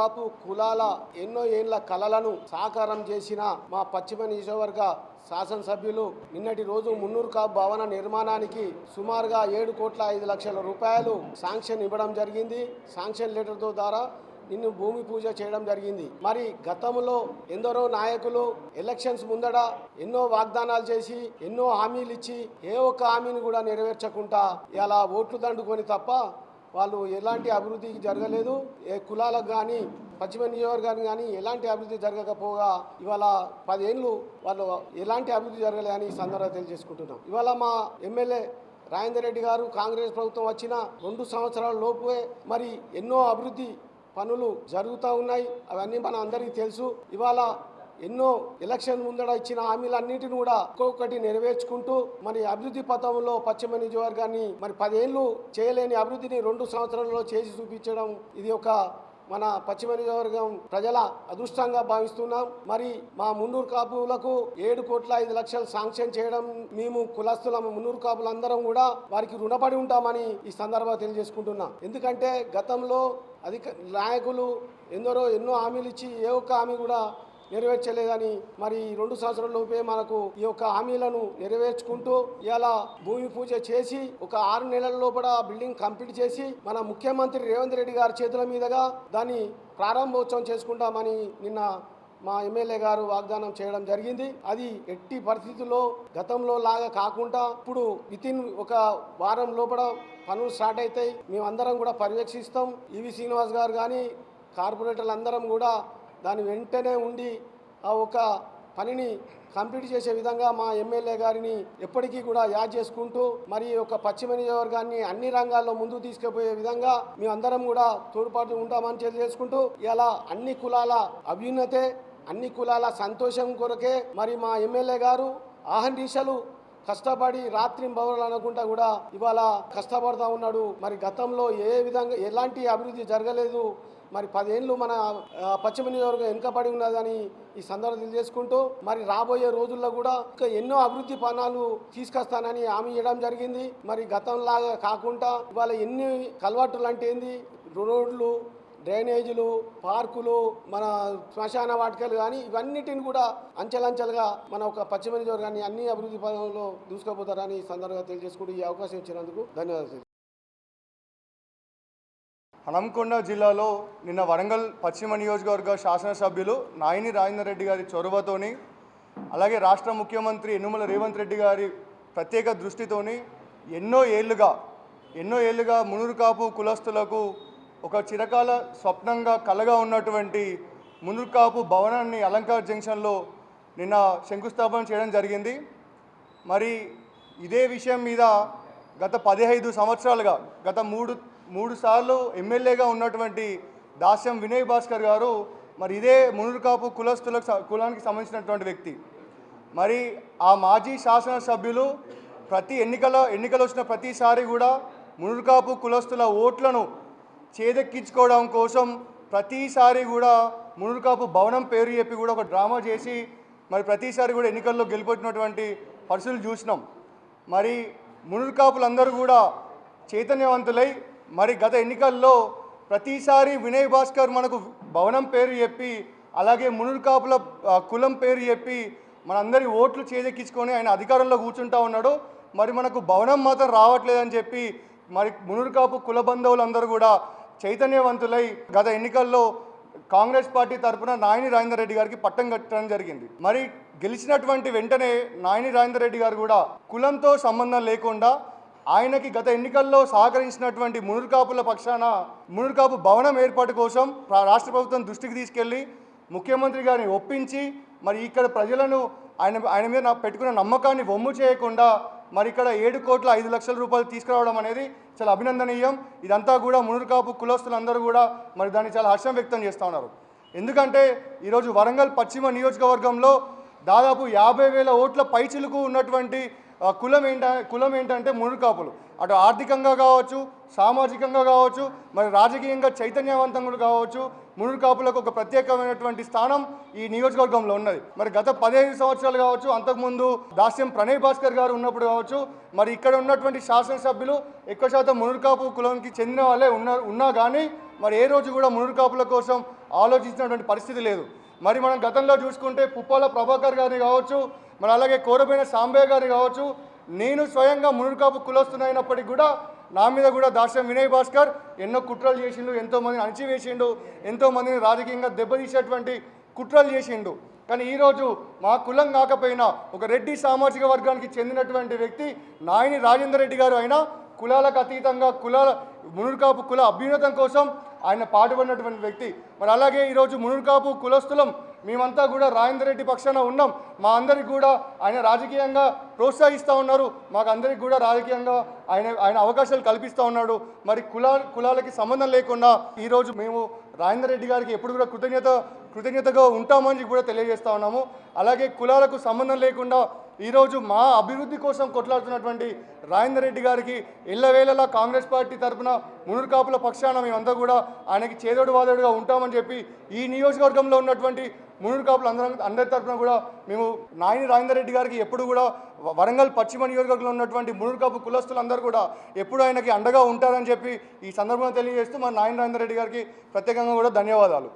కాపు కులాల ఎన్నో ఏళ్ళ కలలను సాకారం చేసిన మా పశ్చిమ నియోజకవర్గ శాసనసభ్యులు నిన్నటి రోజు మున్నూరు కాపు భవన నిర్మాణానికి సుమారుగా ఏడు కోట్ల ఐదు లక్షల రూపాయలు శాంక్షన్ ఇవ్వడం జరిగింది. శాంక్షన్ లెటర్తో ద్వారా నిన్ను భూమి పూజ చేయడం జరిగింది. మరి గతంలో ఎందరో నాయకులు ఎలక్షన్స్ ముందడ ఎన్నో వాగ్దానాలు చేసి ఎన్నో హామీలు ఇచ్చి ఏ ఒక్క హామీని కూడా నెరవేర్చకుండా ఇలా ఓట్లు దండుకొని తప్ప వాళ్ళు ఎలాంటి అభివృద్ధికి జరగలేదు. ఏ కులాలకు కానీ పశ్చిమ నియోజకవర్గానికి కానీ ఎలాంటి అభివృద్ధి జరగకపోగా ఇవాళ పదేళ్ళు వాళ్ళు ఎలాంటి అభివృద్ధి జరగలేదని ఈ సందర్భంగా తెలియజేసుకుంటున్నాం. ఇవాళ మా ఎమ్మెల్యే రాజేందర్ రెడ్డి గారు కాంగ్రెస్ ప్రభుత్వం వచ్చిన రెండు సంవత్సరాల లోపే మరి ఎన్నో అభివృద్ధి పనులు జరుగుతూ ఉన్నాయి. అవన్నీ మన అందరికీ తెలుసు. ఇవాళ ఎన్నో ఎలక్షన్ ముందడ ఇచ్చిన హామీలన్నింటిని కూడా ఒక్కొక్కటి నెరవేర్చుకుంటూ మరి అభివృద్ధి పథంలో పశ్చిమ నియోజకవర్గాన్ని మరి పదేళ్ళు చేయలేని అభివృద్ధిని రెండు సంవత్సరాల్లో చేసి చూపించడం ఇది ఒక మన పశ్చిమ నియోజకవర్గం ప్రజల అదృష్టంగా భావిస్తున్నాం. మరి మా మున్నూరు కాపులకు ఏడు కోట్ల ఐదు లక్షలు శాంక్షన్ చేయడం మేము కులస్తుల మున్నూరు కాపులందరం కూడా వారికి రుణపడి ఉంటామని ఈ సందర్భంగా తెలియజేసుకుంటున్నాం. ఎందుకంటే గతంలో అధిక నాయకులు ఎందరో ఎన్నో హామీలు ఇచ్చి ఏ ఒక్క హామీ కూడా నెరవేర్చలేదని మరి ఈ రెండు సంవత్సరాల లోపే మనకు ఈ యొక్క హామీలను నెరవేర్చుకుంటూ ఇలా భూమి పూజ చేసి ఒక ఆరు నెలల లోపల బిల్డింగ్ కంప్లీట్ చేసి మన ముఖ్యమంత్రి రేవంత్ రెడ్డి గారి చేతుల మీదుగా దాన్ని ప్రారంభోత్సవం చేసుకుంటామని నిన్న మా ఎమ్మెల్యే గారు వాగ్దానం చేయడం జరిగింది. అది ఎట్టి పరిస్థితుల్లో గతంలో లాగా కాకుండా ఇప్పుడు వితిన్ ఒక వారం లోపల పనులు స్టార్ట్ అవుతాయి మేమందరం కూడా పర్యవేక్షిస్తాం. ఈవి శ్రీనివాస్ గారు కానీ కార్పొరేటర్లు అందరం కూడా దాని వెంటనే ఉండి ఆ ఒక పనిని కంప్లీట్ చేసే విధంగా మా ఎమ్మెల్యే గారిని ఎప్పటికీ కూడా యాద్ చేసుకుంటూ మరి ఒక పశ్చిమ నియోజకవర్గాన్ని అన్ని రంగాల్లో ముందుకు తీసుకుపోయే విధంగా మేమందరం కూడా తోడ్పాటు ఉంటామని తెలియజేసుకుంటూ ఇలా అన్ని కులాల అభ్యున్నతే అన్ని కులాల సంతోషం కొరకే మరి మా ఎమ్మెల్యే గారు ఆహండీషలు కష్టపడి రాత్రి బౌరలు అనుకుంటా కూడా ఇవాళ కష్టపడతా ఉన్నాడు. మరి గతంలో ఏ విధంగా ఎలాంటి అభివృద్ధి జరగలేదు. మరి పదేళ్ళు మన పశ్చిమ నియోజకవర్గం వెనుకబడి ఉన్నదని ఈ సందర్భం తెలియజేసుకుంటూ మరి రాబోయే రోజుల్లో కూడా ఇంకా ఎన్నో అభివృద్ధి పనాలు తీసుకొస్తానని హామీ ఇవ్వడం జరిగింది. మరి గతంలాగా కాకుండా ఇవాళ ఎన్ని కలవాట్లు అంటే ఏంది? రోడ్లు డ్రైనేజీలు పార్కులు మన శ్మశాన వాటికలు కానీ ఇవన్నిటిని కూడా అంచెలంచెలుగా మన ఒక పశ్చిమ నియోజకవర్గాన్ని అన్ని అభివృద్ధి పదంలో దూసుకుపోతారని ఈ సందర్భంగా తెలియజేసుకుంటూ ఈ అవకాశం ఇచ్చినందుకు ధన్యవాదాలు. హనంకొండ జిల్లాలో నిన్న వరంగల్ పశ్చిమ నియోజకవర్గ శాసనసభ్యులు నాయని రాజేందర్ రెడ్డి గారి చొరవతోని అలాగే రాష్ట్ర ముఖ్యమంత్రి యనుమల రేవంత్ రెడ్డి గారి ప్రత్యేక దృష్టితోని ఎన్నో ఏళ్ళుగా ఎన్నో ఏళ్ళుగా మునురు కాపు కులస్తులకు ఒక చిరకాల స్వప్నంగా కలగా ఉన్నటువంటి మునుర్కాపు భవనాన్ని అలంకార్ జంక్షన్లో నిన్న శంకుస్థాపన చేయడం జరిగింది. మరి ఇదే విషయం మీద గత పదిహైదు సంవత్సరాలుగా గత మూడు మూడు సార్లు ఎమ్మెల్యేగా ఉన్నటువంటి దాస్యం వినయ్ భాస్కర్ గారు మరి ఇదే మునుర్కాపు కులస్తులకు స- కులానికి సంబంధించినటువంటి వ్యక్తి. మరి ఆ మాజీ శాసనసభ్యులు ప్రతి ఎన్నికల ఎన్నికలు వచ్చిన ప్రతిసారి కూడా మునుర్కాపు కులస్తుల ఓట్లను చేదెక్కించుకోవడం కోసం ప్రతిసారి కూడా మునురుకాపు భవనం పేరు చెప్పి కూడా ఒక డ్రామా చేసి మరి ప్రతిసారి కూడా ఎన్నికల్లో గెలిపొచ్చినటువంటి పరిస్థితులు చూసినాం. మరి మునురుకాపులందరూ కూడా చైతన్యవంతులై మరి గత ఎన్నికల్లో ప్రతిసారి వినయ్ భాస్కర్ మనకు భవనం పేరు చెప్పి అలాగే మునురుకాపుల కులం పేరు చెప్పి మనందరి ఓట్లు చేదెక్కించుకొని ఆయన అధికారంలో కూర్చుంటా ఉన్నాడు. మరి మనకు భవనం మాత్రం రావట్లేదని చెప్పి మరి మునురుకాపు కుల బంధువులందరూ కూడా చైతన్యవంతులై గత ఎన్నికల్లో కాంగ్రెస్ పార్టీ తరపున నాయని రాజేందర్ రెడ్డి గారికి పట్టం కట్టడం జరిగింది. మరి గెలిచినటువంటి వెంటనే నాయని రాజేందర్ రెడ్డి గారు కూడా కులంతో సంబంధం లేకుండా ఆయనకి గత ఎన్నికల్లో సహకరించినటువంటి మునుర్కాపుల పక్షాన మునుర్కాపు భవనం ఏర్పాటు కోసం రా- రాష్ట్ర ప్రభుత్వం దృష్టికి తీసుకెళ్ళి ముఖ్యమంత్రి గారిని ఒప్పించి మరి ఇక్కడ ప్రజలను ఆయన ఆయన మీద పెట్టుకున్న నమ్మకాన్ని వమ్ము చేయకుండా మరి ఇక్కడ ఏడు కోట్ల ఐదు లక్షల రూపాయలు తీసుకురావడం అనేది చాలా అభినందనీయం. ఇదంతా కూడా మునురుకాపు కులస్తులందరూ కూడా మరి దాన్ని చాలా హర్షం వ్యక్తం చేస్తూ ఉన్నారు. ఎందుకంటే ఈరోజు వరంగల్ పశ్చిమ నియోజకవర్గంలో దాదాపు యాభై వేల ఓట్ల పైచిలుకు ఉన్నటువంటి కులం ఏంట కులం ఏంటంటే మునుకాపులు అటు ఆర్థికంగా కావచ్చు సామాజికంగా కావచ్చు మరి రాజకీయంగా చైతన్యవంతంగా కావచ్చు మునుకాపులకు ఒక ప్రత్యేకమైనటువంటి స్థానం ఈ నియోజకవర్గంలో ఉన్నది. మరి గత పదిహేను సంవత్సరాలు కావచ్చు అంతకుముందు దాస్యం ప్రణయ్ భాస్కర్ గారు ఉన్నప్పుడు కావచ్చు మరి ఇక్కడ ఉన్నటువంటి శాసనసభ్యులు ఎక్కువ శాతం మునుకాపు కులానికి చెందిన వాళ్ళే ఉన్న ఉన్నా కానీ మరి ఏ రోజు కూడా మునుకాపుల కోసం ఆలోచించినటువంటి పరిస్థితి లేదు. మరి మనం గతంలో చూసుకుంటే పుప్పాల ప్రభాకర్ గారిని కావచ్చు మరి అలాగే కోరబోయిన సాంబయ్య గారిని కావచ్చు నేను స్వయంగా మునుకాపు కులొస్తున్నాయినప్పటికీ కూడా నా మీద కూడా దాస్యం వినయ్ భాస్కర్ ఎన్నో కుట్రలు చేసిండు ఎంతోమందిని అణిచివేసిండు అణచివేసిండు రాజకీయంగా దెబ్బతీసేటువంటి కుట్రలు చేసిండు. కానీ ఈరోజు మా కులం కాకపోయినా ఒక రెడ్డి సామాజిక వర్గానికి చెందినటువంటి వ్యక్తి నాయని రాజేందర్ రెడ్డి గారు అయినా కులాలకు అతీతంగా కులాల మునుర్కాపు కుల అభ్యున్నతం కోసం ఆయన పాటుపడినటువంటి వ్యక్తి. మరి అలాగే ఈరోజు మునుర్కాపు కులస్తులం మేమంతా కూడా రాజేందర్ రెడ్డి పక్షాన ఉన్నాం. మా అందరికి కూడా ఆయన రాజకీయంగా ప్రోత్సహిస్తూ ఉన్నారు. మాకు అందరికి కూడా రాజకీయంగా ఆయన ఆయన అవకాశాలు కల్పిస్తూ ఉన్నాడు. మరి కులా కులాలకి సంబంధం లేకుండా ఈరోజు మేము రాజేందర్ రెడ్డి గారికి ఎప్పుడు కూడా కృతజ్ఞత కృతజ్ఞతగా ఉంటామని కూడా తెలియజేస్తూ ఉన్నాము. అలాగే కులాలకు సంబంధం లేకుండా ఈరోజు మా అభివృద్ధి కోసం కొట్లాడుతున్నటువంటి రాజేందర్ రెడ్డి గారికి ఇళ్ళవేళలా కాంగ్రెస్ పార్టీ తరఫున మునుర్కాపుల పక్షాన మేమంతా కూడా ఆయనకి చేదోడు వాదోడుగా ఉంటామని చెప్పి ఈ నియోజకవర్గంలో ఉన్నటువంటి మునుర్కాపులు అందరం అందరి తరఫున కూడా మేము నాయని రాజేందర్ రెడ్డి గారికి ఎప్పుడు కూడా వరంగల్ పశ్చిమ నియోజకవర్గంలో ఉన్నటువంటి మునుర్కాపు కులస్తులందరూ కూడా ఎప్పుడు ఆయనకి అండగా ఉంటారని చెప్పి ఈ సందర్భంగా తెలియజేస్తూ మా నాయని రాజేందర్ రెడ్డి గారికి ప్రత్యేకంగా కూడా ధన్యవాదాలు.